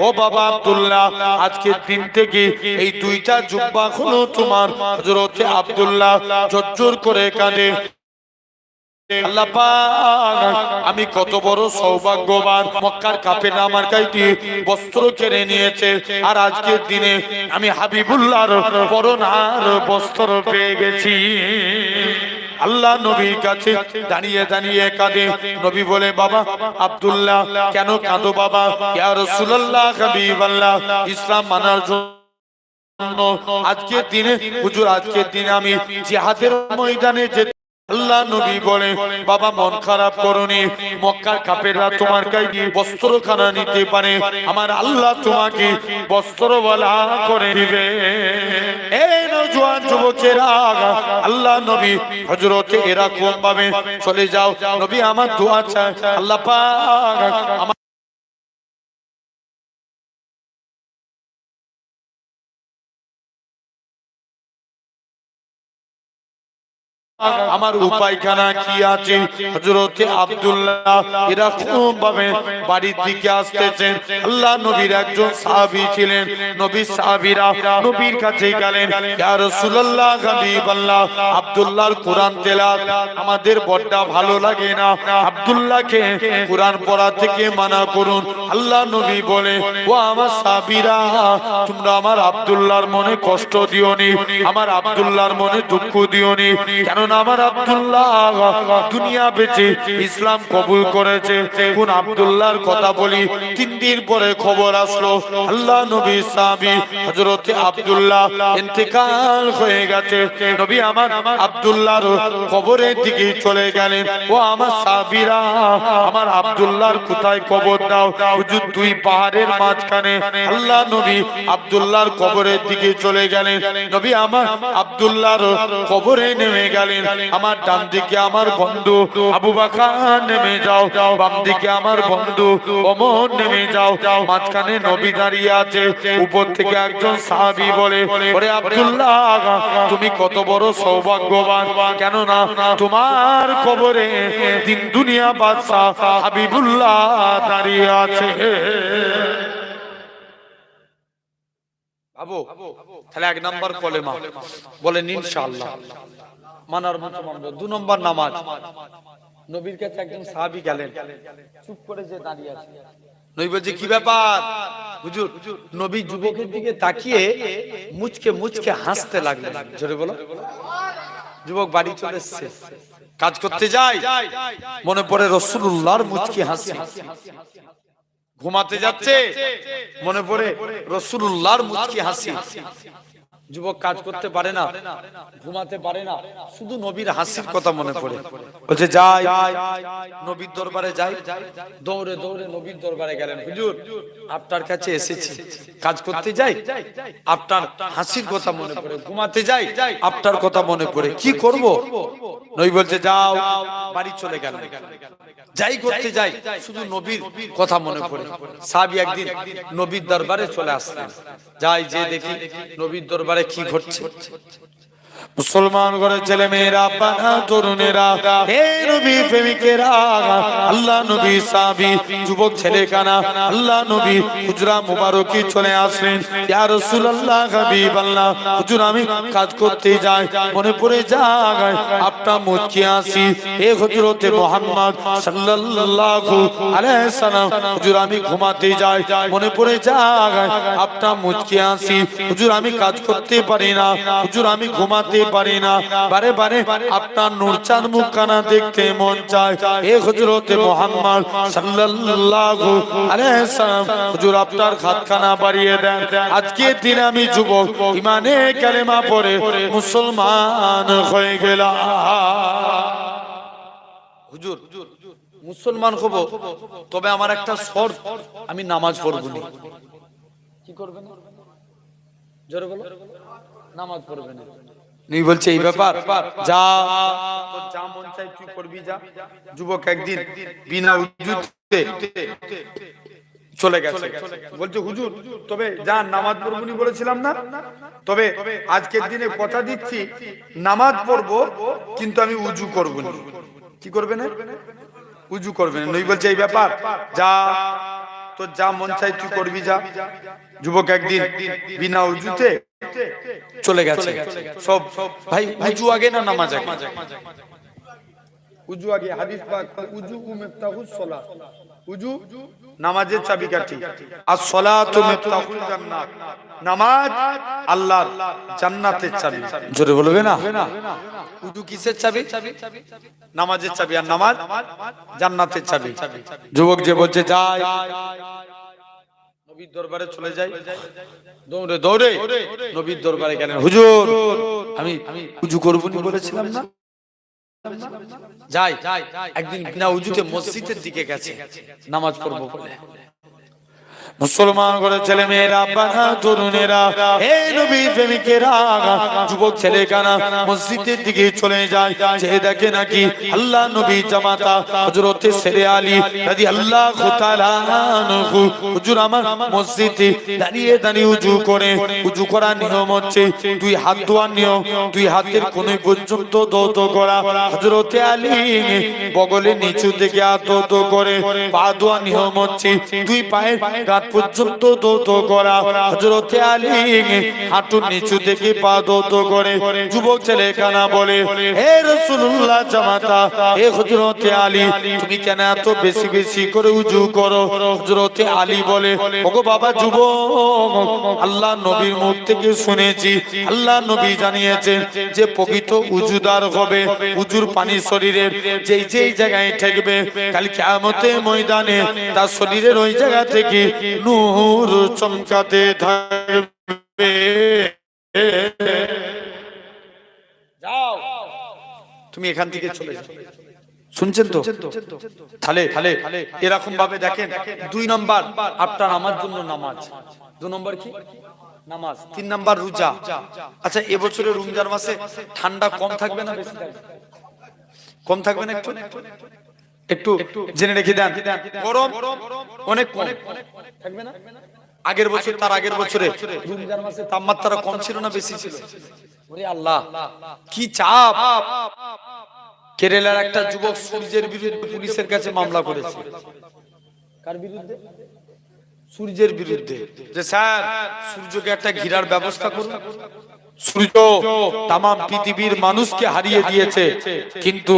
ও বাবা আব্দুল্লাহ আজকের দিন থেকে এই দুইটা জুব্বা হলো তোমার হযরতে আব্দুল্লাহ জজ্জর করে পাক, আমি কত বড় সৌভাগ্যবান। মক্কার কাপে আমার কাইটি বস্ত্র কেড়ে নিয়েছে আর আজকের দিনে আমি হাবিবুল্লাহর পরনার বস্ত্র পেয়ে গেছি। আল্লাহ নবীর কাছে দাঁড়িয়ে দাঁড়িয়ে কাঁদে। নবী বলে, বাবা, আব্দুল্লাহ, কেন কাঁদো বাবা? ইয়া রাসূলুল্লাহ, হাবিবাল্লাহ, ইসলাম মানার জন্য আজকের দিনে, হুজুর, আজকের দিনে আমি জিহাদের ময়দানে যে আল্লাহ নবী বলে, বাবা, মন খারাপ করনি। মক্কার কাপেররা তোমার কাছে বস্ত্রখানা নিতে পারে। আমার আল্লাহ তোমাকে বস্ত্রওয়ালা করে দিবে। এই নজওয়ান যুবকেরা, আল্লাহ নবী হযরতে এরকম ভাবে চলে যাও। নবী আমার দোয়া চায়, আল্লাহ পাক আমার উপায়খানা কি আছে? হযরতে আব্দুল্লাহ এরকম ভাবে বাড়ির দিকে আসতেছেন। আল্লাহ নবীর একজন সাহাবী ছিলেন। নবী সাহাবীরা নবীর কাছে গেলেন, ইয়া রাসূলুল্লাহ, হাবিবাল্লাহ, আব্দুল্লাহর কোরআন তেলাওয়াত আমাদের বড়টা ভালো লাগে না। আব্দুল্লাহকে কোরআন পড়া থেকে মানা করুন। আল্লাহ নবী বলে, ও আমার সাহাবীরা, তোমরা আমার আব্দুল্লাহর মনে কষ্ট দিওনি, আমার আব্দুল্লাহর মনে দুঃখ দিওনি। কেননা আমার আব্দুল্লাহ দুনিয়া বেঁচে ইসলাম কবুল করেছে। কোন আব্দুল্লাহর কথা বলি, তিন দিন পরে খবর আসলো, আল্লাহ নবী সাহাবী হযরত আব্দুল্লাহ ইন্তেকাল হয়ে গেছে। নবী আমার আব্দুল্লাহর কবরের দিকে চলে গেলেন। ও আমার সাহাবীরা, আমার আব্দুল্লাহর কোথায় কবর দাও? হুজুর, দুই পাহাড়ের মাঝখানে আল্লাহ নবী আব্দুল্লাহর কবরের দিকে চলে গেলেন। নবী আমার আব্দুল্লাহর কবরে নেমে গেলেন। আমার ডান দিকে আমার বন্ধু, আবু বাকার নেমে যাও, বাম দিকে আমার বন্ধু, ওমর নেমে যাও। মাঝখানে নবী দাঁড়িয়ে আছে, উপর থেকে একজন সাহাবী বলে, ওরে আব্দুল্লাহ, তুমি কত বড় সৌভাগ্যবান। কেন না তোমার কবরে দিন দুনিয়া বাদশাহ হাবিবুল্লাহ দাঁড়িয়ে আছে। বাবু, তাহলে এক নম্বর কলেমা, বলেন, ইনশাআল্লাহ। মানার মতো মানবো দু নম্বর নামাজ। নবীর কাছে একজন সাহাবী গেলেন। চুপ করে যে দাঁড়িয়ে আছে। নবী বলছে, কি ব্যাপার? হুজুর, নবী যুবকের দিকে তাকিয়ে মুচকে মুচকে হাসতে লাগলেন। জোরে বলো। যুবক বাড়ি চলে এসছে। কাজ করতে যায়। মনে পড়ে রসুল্লাহর মুচকি হাসি। ঘুমাতে যাচ্ছে। মনে পড়ে রসুল্লাহর মুচকি হাসি। যুবক কাজ করতে পারে না, ঘুমাতে পারে না। শুধু নবীর হাসির কথা মনে পড়ে। বলছে, যাই, নবীর দরবারে যাই। দৌড়ে দৌড়ে নবীর দরবারে গেলেন। হুজুর, আপনার কাছে এসেছি। কাজ করতে যাই? আপনার হাসির কথা মনে পড়ে। ঘুমাতে যাই? আপনার কথা মনে পড়ে। কি করব? নবী বলছে, যাও, বাড়ি চলে গেল। যাই করতে যাই। শুধু নবীর কথা মনে পড়ে। সাহাবী একদিন নবীর দরবারে চলে আসলেন। যাই, যে দেখি নবীর দরবারে কি ঘটছে? মুসলমান ঘরে ছেলে মেয়েরা বানা তরুণেরা, হে নবী প্রেমিকেরা, আল্লাহ নবী সাহাবী, যুবক ছেলে কানা, আল্লাহ নবী হুজরা মুবারকি চলে আসলেন। ইয়া রাসূলুল্লাহ, হাবিবাল্লাহ, হুজুর আমি কাজ করতে যাই, মনে পড়ে যায় আপনার মুচকি আসি হে হযরতে মুহাম্মদ সাল্লাল্লাহু আলাইহি সাল্লাম, হুজুর আমি ঘুমাতে যাই, মনে পড়ে যায় আপনার মুচকি আসি হুজুর আমি কাজ করতে পারি না, হুজুর আমি ঘুমাতে পারি না। বারে বারে আপনার নূরচাঁদ মুখখানা দেখতে মন চায়। এ হযরতে মুহাম্মদ সাল্লাল্লাহু আলাইহি সাল্লাম, হুজুর আপনার হাতখানা বাড়িয়ে দেন। আজকে দিন আমি যুবক ইমানে কালেমা পড়ে মুসলমান হয়ে গেলাম। হুজুর, মুসলমান হব, তবে আমার একটা শর্ত, আমি নামাজ পড়ব কি করবেন জোরে বলো। নামাজ পড়বে না। নেই বলছে এই ব্যাপার যা। যা। মন চাই তুই করবি যা। যুবক একদিন বিনা উজুতে চলে গেছে। বলছে হুজুর তবে যা নামাজ পড়বনি বলেছিলাম না? তবে আজকের দিনে কথা দিচ্ছি নামাজ পড়ব কিন্তু আমি উজু করব না। কি করবে না? উজু করবে না। নই বলছে এই ব্যাপার যা। তো যা মন চাই তুই করবি যা। যুবক একদিন বিনা উজুতে চলে গেছে। সব ভাই উজু আগে না নামাজ আগে? উজু আগে হাদিস পাক উজু মিফতাহুস সালাত। উজু নামাজের চাবিকাঠি। আর সালাতু মিফতাহুল জান্নাত। নামাজ আল্লাহর জান্নাতের চাবি। জোরে বলবে না? উজু কিসের চাবি? নামাজের চাবি। আর নামাজ জান্নাতের চাবি। যুবক যে বলছে যায় নবীর দরবারে চলে যাই। দৌড়ে দৌড়ে। নবীর দরবারে গেলেন। হুজুর আমি উজু করব বলেছিলাম না? যাই একদিন বিনা উজুতে মসজিদের দিকে গেছে নামাজ পড়ব বলে। মুসলমান করে ছেলে মেয়েরা বাধা তরুণেরা, হে নবী প্রেমিকেরা, যুবক ছেলে কানা মসজিদের দিকে চলে যায়। যে দেখে নাকি আল্লাহ নবী জামাতা হযরতে সেরে আলী রাদি আল্লাহ তাআলা আনহু, হুজুর আমার মসজিদে দাঁড়িয়ে দাঁড়িয়ে উজু করে। উজু করার নিয়ম হচ্ছে দুই হাত ধোয়ার নিয়ম, দুই হাতের কোণে পর্যন্ত দৌত করা। হযরতে আলী বগলের নিচু থেকে হাত করে। পা ধোয়ার নিয়ম হচ্ছে দুই পায়ের গাঁট পর্যন্ত দৌত করা। হযরতে আলী হাঁটুর নিচু থেকে পা দৌত করে যুবক ছেলে কানা বলে হে রাসূলুল্লাহ জামাতা হে হযরতে আলী, তুমি কেন এত বেশি বেশি করে উজু করো? হযরতে আলী বলে, ওগো বাবা যুবক, আল্লাহ নবীর মুখ থেকে শুনেছি। আল্লাহ নবী জানিয়েছেন যে প্রকৃত উজুদার হবে। উজুর পানি শরীরের যেই যেই জায়গায় ঠেকবে, কাল কিয়ামতের ময়দানে তার শরীরের ওই জায়গা থেকে নূর চমকাতে থাকবে। যাও। তুমি এখান থেকে চলে যাও। শুনছেন তো? তাহলে এরকম ভাবে দেখেন দুই নম্বর আপনার আমার জন্য নামাজ। দু নম্বর কি? নামাজ। তিন নাম্বার রোজা। আচ্ছা এবছরে রমজান মাসে ঠান্ডা কম থাকবে না বেশি? থাকবে কম থাকবে না একটু? একটু জেনে রেখে দেন। গরম অনেক কম। থাকবে না? আগের বছর তার আগের বছরে রমজান মাসে তাপমাত্রা কম ছিল না বেশি ছিল? ওরে আল্লাহ। কি চাপ? কেরালার একটা যুবক সূর্যের বিরুদ্ধে পুলিশের কাছে মামলা করেছে। কার বিরুদ্ধে? সূর্যের বিরুদ্ধে। যে স্যার সূর্যকে একটা ঘিরার ব্যবস্থা করুন। সূর্য তাম পৃথিবীর মানুষকে হারিয়ে দিয়েছে, কিন্তু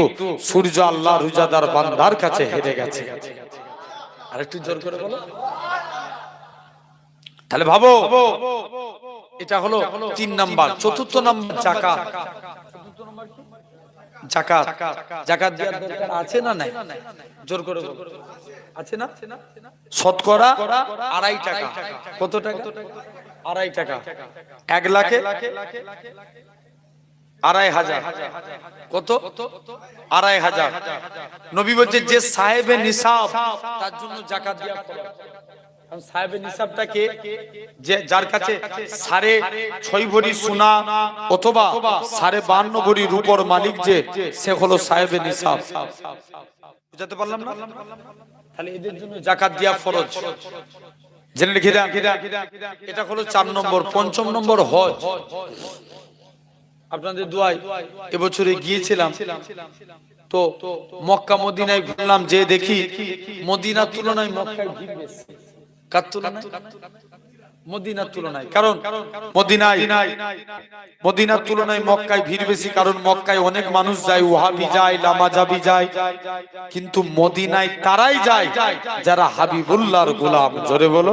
সূর্য আল্লাহ রুজাদার বান্দার কাছে হেরে গেছে। আর জোর করে বলো। তাহলে ভাবো, এটা হলো তিন নাম্বার, চতুর্থ নাম্বার জাকাত। জাকাত জাকাত আছে না নাই? জোর করে আছে না? শতকরা আড়াই টাকা। কত টাকা? আড়াই টাকা। এক লাখে? আড়াই হাজার। কত? আড়াই হাজার। নবী বলছে যে সাহেবের নিসাব তার জন্য জাকাত দেওয়া সাহেবের নিসাবটাকে যে যার কাছে সাড়ে ছয় ভরি সোনা অথবা সাড়ে বান্ন ভরি রূপর মালিক যে সে হলো সাহেবের নিসাব। বুঝাতে পারলাম না? তাহলে এদের জন্য জাকাত দেওয়া ফরজ। জেনে রেখে দেন। এটা হলো চার নম্বর, পঞ্চম নম্বর হজ। আপনাদের দোয়াই এবছরে গিয়েছিলাম। তো মক্কা, মদিনায় ঘুরলাম যে দেখি মদিনার তুলনায় মক্কায় ভিড় বেশি। কার তুলনায়? মদিনার তুলনায়। কারণ মদিনায় মদিনার তুলনায় মক্কায় ভিড় বেশি কারণ মক্কায় অনেক মানুষ যায় ওহাবি যায় লামাজাবি যায়। কিন্তু মদিনায় তারাই যায় যারা হাবিবুল্লাহর গোলাম। জোরে বলো।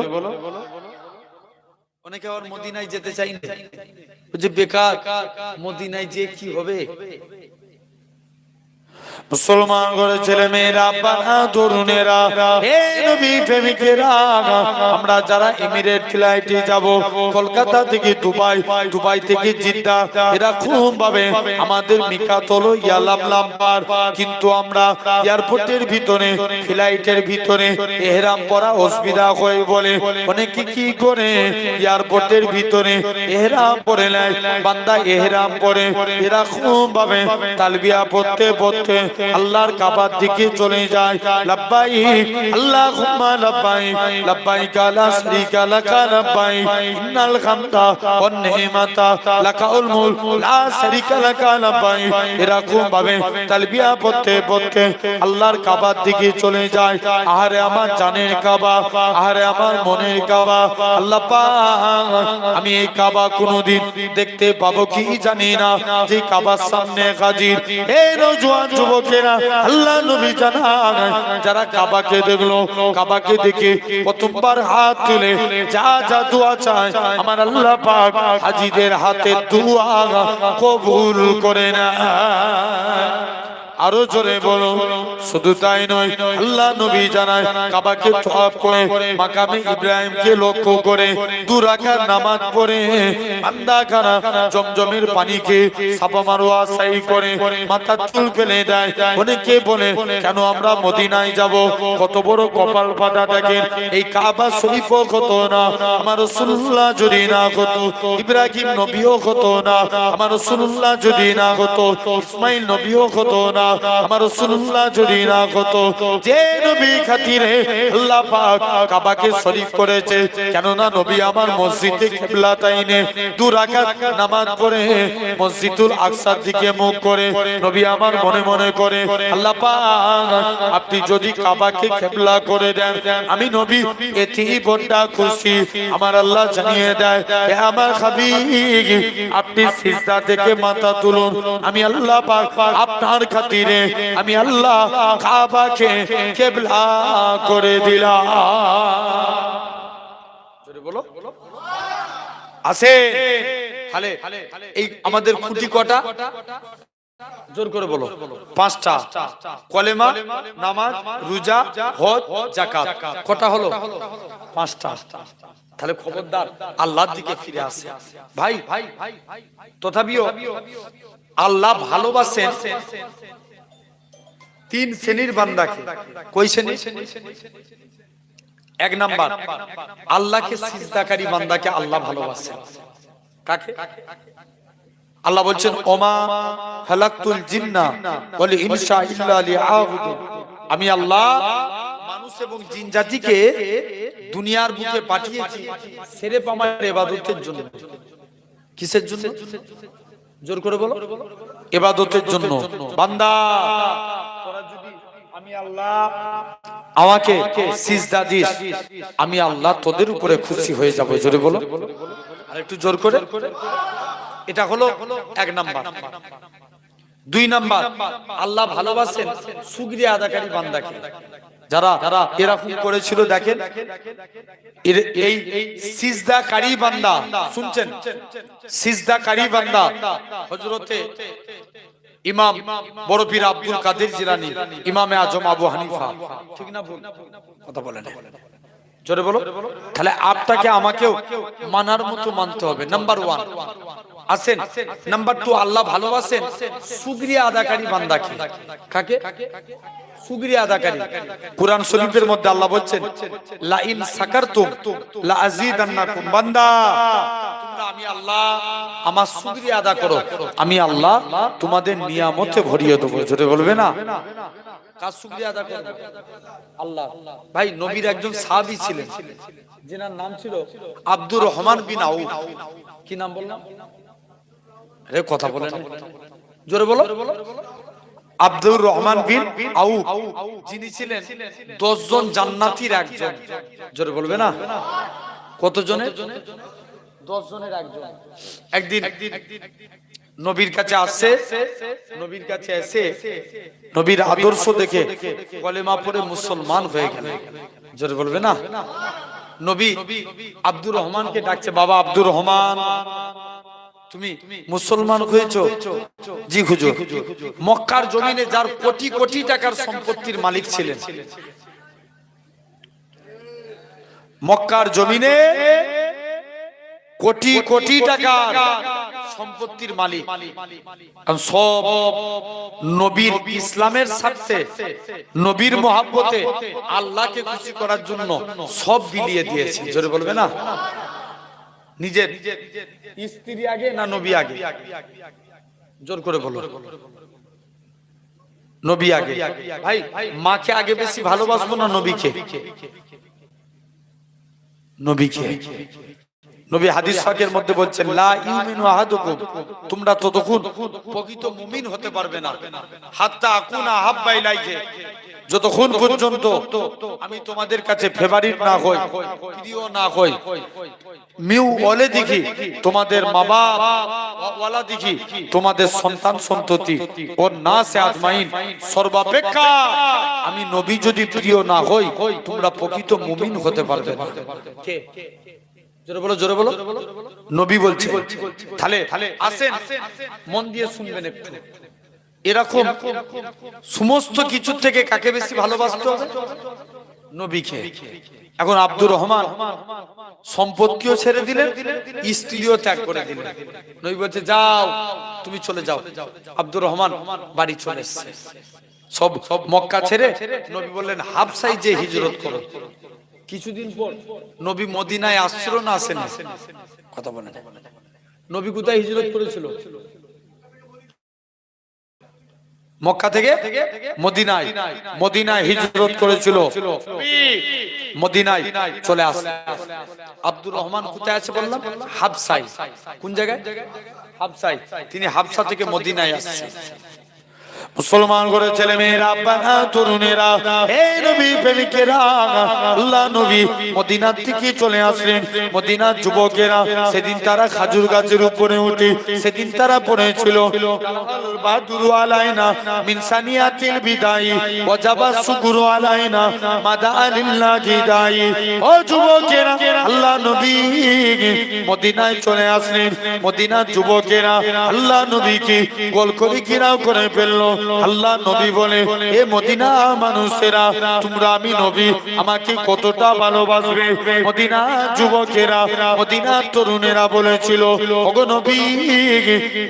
অনেকে আবার মদিনায় যেতে চাই না। যে বেকার মদিনায় যে কি হবে? মুসলমান করে ছেলে মেয়েরা বাধা তরুণেরা আমরা যারা এমিরেট ফ্লাইটে যাব, কলকাতা থেকে দুবাই দুবাই থেকে জিদ্দা, এরা খুব ভাবে আমাদের মিকাতল ইয়ালাম লাম্বার। কিন্তু আমরা এয়ারপোর্টের ভিতরে, ফ্লাইটের ভিতরে এহরাম পরা অসুবিধা হয়ে বলে। অনেকে কি করে? এয়ারপোর্টের ভিতরে এহরাম পরে নেয়, বান্দা এহরাম পরে, এরা খুব ভাবে তালবিয়া পড়তে পড়তে আল্লাহর কাবার দিকে চলে যায়। লাব্বাই লাব্বাই ইন্নাল হামদা ওয়ান নিমাতা মুলক, লা লাকা লাব্বাই। এরকম ভাবে তালবিয়া পড়তে পড়তে আল্লাহর কাবার দিকে চলে যায়। আহারে আমার জানের কাবা, আহারে আমার মনের কাবা। আল্লাহ আমি এই কাবা কোনোদিন দেখতে পাবো কি জানি না। যে কাবার সামনে হাজির। এই নওজোয়ান যুবকেরা আল্লাহ নবী জানান, যারা কাবাকে দেখল, কাবাকে দেখে কতবার হাত তুলে যা যা দোয়া চায়, আমার আল্লাহ পাক হাজিদের হাতে দোয়া কবুল করে না আরও জোরে বলো। শুধু তাই নয় আল্লাহ নবী জানায় কাবাকে তওয়াব করে মাকামে ইব্রাহিমকে লক্ষ্য করে দুরাকার নামাজ পড়ে বান্দা খানা জমজমের পানিকে সাফা মারোয়া সাই করে মাথা চুল ফেলে দেয়। অনেকে বলে কেন আমরা মদিনায় যাব? কত বড় কপাল ফাটা দেখেন এই কাবা শরীফও কত না আমার রাসূলুল্লাহ যদি না হতো ইব্রাহিম নবীও হতো না আমার রাসূলুল্লাহ যদি না হতো ইসমাইল নবীও হতো না আমার রাসূলুল্লাহ যদি না হতো, যে নবী খাতিরে আল্লাহ পাক কাবাকে শরীফ করেছে, কেননা নবী আমার মসজিদে কিবলা তাইনে দু রাকাত নামাজ পড়ে, মসজিদুল আকসার দিকে মুখ করে, নবী আমার মনে মনে করে, আল্লাহ পাক আপনি যদি কাবাকে কিবলা করে দেন, আমি নবী এতেই বড়টা খুশি, আমার আল্লাহ জানিয়ে দেয় হে আমার হাবিব, আপনি সিজদা থেকে মাথা তুলুন, আমি আল্লাহ পাক আপনার খাতিরে আমি আল্লাহ কাবাকে কিবলা করে দিলাম। বলো। আছে? তাহলে এই আমাদের খুঁটি কটা? জোর করে বলো। পাঁচটা। কলেমা, নামাজ, রোজা, হজ জাকাত কটা হলো? পাঁচটা। তাহলে খবরদার আল্লাহর দিকে ফিরে আসে। ভাই ভাই, তথাপিও আল্লাহ ভালোবাসেন। তিন শ্রেণির বান্দাকে। কই শ্রেণি? এক নাম্বার। আল্লাহকে সিজদাকারী বান্দাকে আল্লাহ ভালোবাসেন। কাকে? আল্লাহ বলছেন, ওমা খালাকতুল জিন্না ওয়াল ইনসা ইল্লা লিআবুদুন আমি আল্লাহ মানুষ এবং জিন জাতিকে দুনিয়ার বুকে পাঠিয়েছি সেরে পামার ইবাদতের জন্য। কিসের জন্য? জোর করে বলো। ইবাদতের জন্য। বান্দা! আমি আল্লাহ আমাকে সিজদা দিস। আমি আল্লাহ তোদের উপরে খুশি হয়ে যাব। জোরে বলো। আর জোর করে। এটা হলো এক নাম্বার। দুই নাম্বার, আল্লাহ ভালোবাসেন সুগ্রিয়া আদাকারী বান্দাকে। যারা এরকম করেছিল, দেখেন এই সিজদাকারী বান্দা, শুনছেন? সিজদাকারী বান্দা, হযরতে ইমাম বড় পীর আব্দুল কাদের জিলানী ইমামে আজম আবু হানিফা। ঠিক না ভুল? কথা বলেন। জোরে বলো। তাহলে আপনাকে আমাকেও মানার মতো মানতে হবে। নাম্বার ওয়ান আছেন? নাম্বার টু আল্লাহ ভালোবাসেন। সুগ্রিয়া আদাকারী বান্দাকে। কাকে? সুগ্রিয়া আদাকারী। কোরআন শরীফের মধ্যে আল্লাহ বলছেন লা ইন সাকারতুম লা আযীদান্নাকুম বান্দা। আমার আদা করো। আমি আল্লাহ তোমাদের নিয়ামতে ভরিয়ে দেবো। জোরে বলবে না? আল্লাহ। ভাই, নবীর একজন ছিলেন। যেনার নাম ছিল আব্দুর রহমান বিন আউফ। কি নাম বললাম? জোরে যিনি ছিলেন দশ জন জান্নাতীর একজন। জোরে বলবে না? কত জনের দশ জনের একজন। একদিন নবীর কাছে আসছে নবীর কাছে এসে নবীর আদর্শ দেখে কলেমা পড়ে মুসলমান হয়ে গেল। জোরে বলবে না? নবী আব্দুর রহমানকে ডাকছে বাবা আব্দুর রহমান তুমি মুসলমান হয়েছো? জি হুজুর মক্কার জমিনে যার কোটি কোটি টাকার সম্পত্তির মালিক ছিলেন। মক্কার জমিনে কোটি কোটি টাকা সম্পত্তির মালিক। সব নবীর ইসলামের স্বার্থে নবীর মহাব্বতে আল্লাহকে খুশি করার জন্য সব বিলিয়ে দিয়েছে। জোরে বলবে না? নিজের স্ত্রী আগে না নবী আগে? জোর করে বলো। নবী আগে। ভাই মাকে আগে বেশি ভালোবাসবো না নবীকে? নবীকে? নবী হাদিস পাকের মধ্যে বলছেন, লা ইউমিনু আহাদুকুম। তোমরা ততক্ষণ প্রকৃত মুমিন হতে পারবে না। হাত্তা আকুনা হাব্বা ইলাইহি। যতক্ষণ পর্যন্ত আমি তোমাদের কাছে ফেভারিট না হই, প্রিয় না হই, মিউ বলে দেখি, তোমাদের মা বাপ ওয়ালা দেখি, তোমাদের সন্তান সন্ততি ও না সে আজমাইন, সর্বাপেক্ষা আমি নবী যদি প্রিয় না হই, তোমরা প্রকৃত মুমিন হতে পারবে না। জোরে বলো জোরে বলো। নবী বলছে তাহলে আসেন মন দিয়ে শুনবেন একটু। এরকম সমস্ত কিছু থেকে কাকে বেশি ভালোবাসতে নবীকে। এখন আব্দুর রহমান সম্পত্তিও ছেড়ে দিলেন স্ত্রীও ত্যাগ করে দিলেন। নবী বলছে যাও তুমি চলে যাও। আব্দুর রহমান বাড়ি চলে এসছে। সব সব মক্কা ছেড়ে নবী বললেন হাফসাই যে হিজরত করো। কিছুদিন পর নবী মদিনায় আসছিল না আসেন? কথা বলেন। নবী কোথায় হিজরত করেছিল? মক্কা থেকে মদিনায়। মদিনায় হিজরত করেছিল। মদিনায় চলে আস। আব্দুর রহমান কোথায় আছে বললাম? হাবসাই কোন জায়গায়? হাবসাই তিনি হাবসা থেকে মদিনায় আসছে। মুসলমান করে ছেলে মেয়েরা বানা তরুণেরা এই নবী প্রেমিকেরা, আল্লাহ নবী মদিনার থেকে চলে আসলেন। মদিনার যুবকেরা, সেদিন তারা খাজুর গাছের উপরে উঠে, সেদিন তারা পড়েছিল বাদুরু আলাইনা মিনসানিয়াতিল বিদায়ী ওয়াজাবা শুকুরু আলাইনা মাদা আলিল্লাহি দায়ী ও যুবকেরা, আল্লাহ নবী মদিনায় চলে আসলেন। মদিনার যুবকেরা, আল্লাহ নবীকে গোল করে ঘিরাও করে ফেলল। আল্লাহ নবী বলে এ মদিনা মানুষেরা তোমরা আমি নবী আমাকে কতটা ভালোবাসবে? মদিনা যুবকেরা মদিনা তরুণেরা বলেছিল ওগো নবী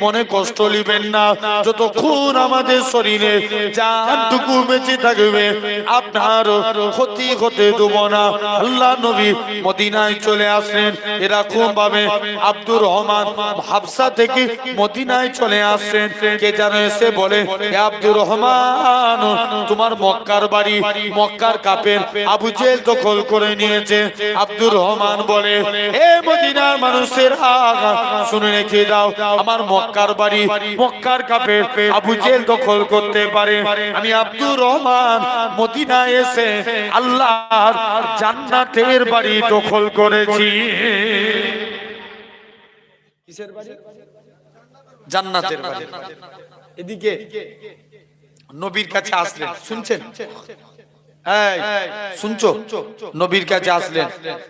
মনে কষ্ট নিবেন না যতক্ষণ আমাদের শরীরে জানটুকু বেঁচে থাকবে আপনার ক্ষতি হতে দেব না। আল্লাহ নবী মদিনায় চলে আসলেন। এরকম ভাবে আব্দুর রহমান হাফসা থেকে মদিনায় চলে আসছেন কে যেন এসে বলে "হে আব্দুর রহমান তোমার মক্কার বাড়ি মক্কার কাপের আবু জেল দখল করে নিয়েছে। আব্দুর রহমান বলে এ মদিনার মানুষের শুনে রেখে দাও আমার মক্কার বাড়ি মক্কার কাপের আবু জেল দখল করতে পারে। আমি আব্দুর রহমান মদিনায় এসে আল্লাহর জান্নাতের বাড়ি দখল করেছি। কিসের বাড়ি? জান্নাতের বাড়ি। এদিকে নবীর কাছে আসলেন। শুনছেন? এই, শুনছো? নবীর কাছে আসলেন।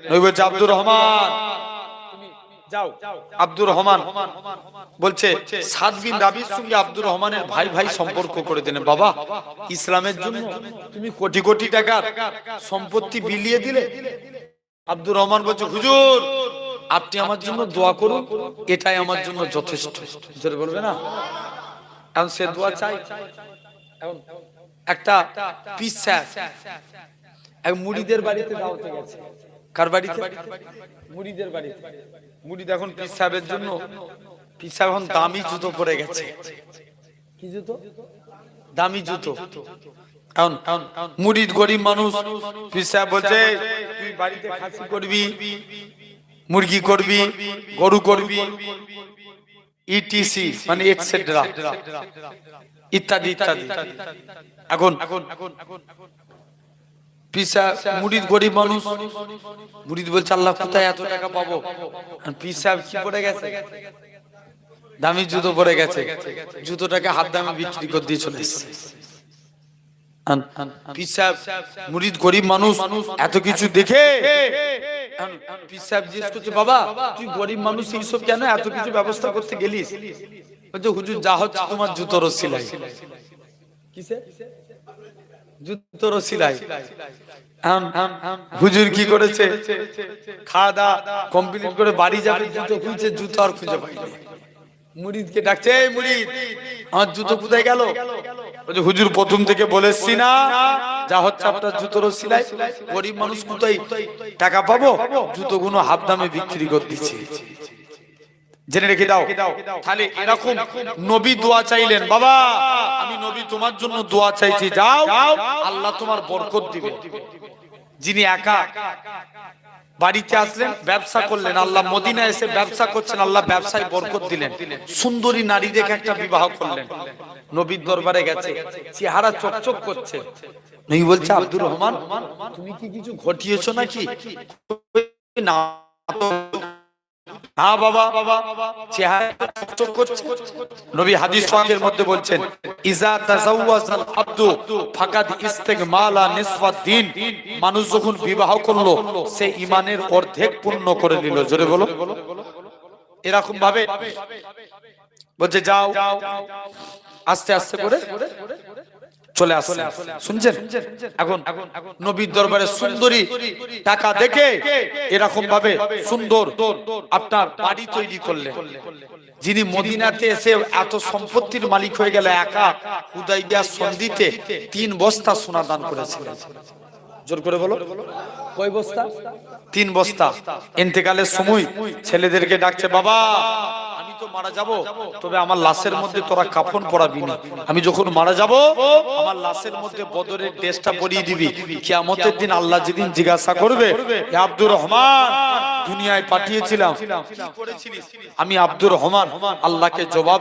নবী বলছে আব্দুর রহমান। যাও। আব্দুর রহমান বলছে সাত বিন রাবির সঙ্গে আব্দুর রহমানের ভাই ভাই সম্পর্ক করে দিলেন। বাবা ইসলামের জন্য তুমি কোটি কোটি টাকার সম্পত্তি বিলিয়ে দিলে। আব্দুর রহমান বলছে হুজুর আপনি আমার জন্য দোয়া করুন এটাই আমার জন্য যথেষ্ট। বলবে না? এখন সে দোয়া চাই। এখন একটা পিসা এক মুড়িদের বাড়িতে দাওয়াতে গেছে। কার বাড়িতে? মুড়িদের বাড়িতে। মুড়িদ এখন পিসাবের জন্য। পিসা এখন দামি জুতো পরে গেছে। কি জুতো? দামি জুতো। এখন মুড়িদ গরিব মানুষ পিসা বলছে তুই বাড়িতে খাসি করবি মুরগি করবি গরু করবি ইটিসি মানে এটসেট্রা ইত্যাদি ইত্যাদি এখন পিসা মুড়িদ গরিব মানুষ মুড়িদ বলছে আল্লাহ কোথায় এত টাকা পাবো? পিসা কি পড়ে গেছে? দামি জুতো পরে গেছে। জুতোটাকে হাত দামে বিক্রি করে দিয়ে চলে এসছে। এত কিছু দেখে? বাবা গরিব মানুষ এইসব কেন এত কিছু ব্যবস্থা করতে গেলিস? হুজুর, যা হচ্ছে তোমার জুতোর সিলাই। জুতোর সিলাই। হুজুর কি করেছে? খাওয়া দাওয়া কমপ্লিট করে বাড়ি যাবে, জুতো খুঁজছে জুতো আর খুঁজে পাইনি। মুরিদকে ডাকছে, এই আমার জুতো কোথায় গেল? হুজুর প্রথম থেকে বলেছি না যা হচ্ছে আপনার জুতোর সিলাই, গরিব মানুষ কোথায় টাকা পাবো? জুতো গুলো হাফ দামে বিক্রি করে দিচ্ছি। জেনে রেখে দাও। তাহলে এরকম নবী দোয়া চাইলেন, বাবা, আমি নবী তোমার জন্য দোয়া চাইছি, যাও, আল্লাহ তোমার বরকত দিবে। যিনি একা বাড়িতে আসলেন ব্যবসা করলেন আল্লাহ মদিনা এসে ব্যবসা করছেন আল্লাহ ব্যবসায় বরকত দিলেন। সুন্দরী নারী দেখে একটা বিবাহ করলেন। নবীর দরবারে গেছে চেহারা চকচক করছে। নবী বলছে আব্দুর রহমান তুমি কি কিছু ঘটিয়েছো নাকি? না হ্যাঁ বাবা, চেহারা করছে। নবী হাদিস পাকের মধ্যে বলছেন, ইজা আব্দু, ফাকাদ ইস্তিগমালা মানুষ যখন বিবাহ করল, সে ইমানের অর্ধেক পূর্ণ করে নিল। জোরে বলো। এরকম ভাবে বলছে, যাও, আস্তে আস্তে করে। চলে আসছে। শুনছেন? এখন নবীর দরবারে সুন্দরী টাকা দেখে এরকম ভাবে সুন্দর আপনার বাড়ি তৈরি করলেন। যিনি মদিনাতে এসে এত সম্পত্তির মালিক হয়ে গেল একা হুদাইবিয়া সন্ধিতে তিন বস্তা সোনা দান করেছিলেন। জোর করে বলো। কয় বস্তা? তিন বস্তা। ইন্তেকালের সময় ছেলেদেরকে ডাকছে বাবা আমি তো মারা যাব, তবে আমার লাশের মধ্যে তোরা কাফন পরাবি না। আমি যখন মারা যাব, আমার লাশের মধ্যে বদরের ড্রেসটা পরিয়ে দিবি। কিয়ামতের দিন আল্লাহ যেদিন জিজ্ঞাসা করবে আব্দুর রহমান, দুনিয়ায় পাঠিয়েছিলাম? আমি আব্দুর রহমান, আল্লাহকে জবাব